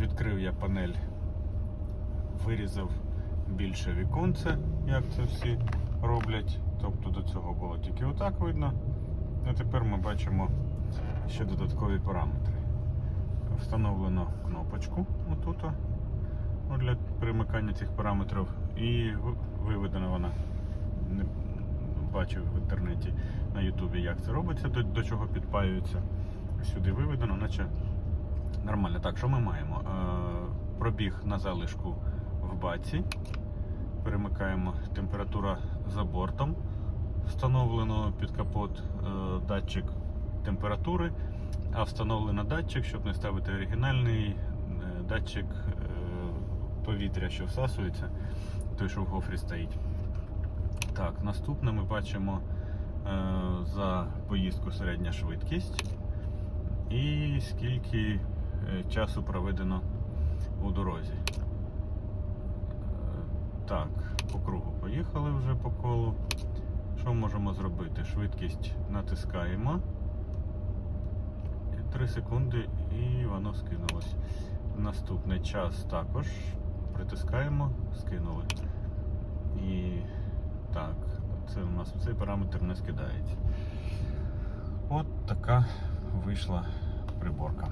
Відкрив я панель, вирізав більше віконце, як це всі роблять. Тобто до цього було тільки отак видно. А тепер ми бачимо ще додаткові параметри. Встановлено кнопочку отут ну, для перемикання цих параметрів. І виведена вона. Бачив в інтернеті на Ютубі, як це робиться, до, до чого підпаюється. Сюди виведено, наче нормально. Так, що ми маємо? Е, пробіг на залишку в баці. Перемикаємо температура за бортом. Встановлено під капот е, датчик температури, а встановлено датчик, щоб не ставити оригінальний е, датчик повітря, що всасується, той, що в гофрі стоїть. Так, наступне ми бачимо за поїздку середня швидкість і скільки часу проведено у дорозі. Е, Так, по кругу поїхали вже по колу. Що можемо зробити? Швидкість натискаємо. 3 секунди і воно скинулось. Наступний час також притискаємо, скинули. І так, це у нас цей параметр не скидається. От така вийшла приборка.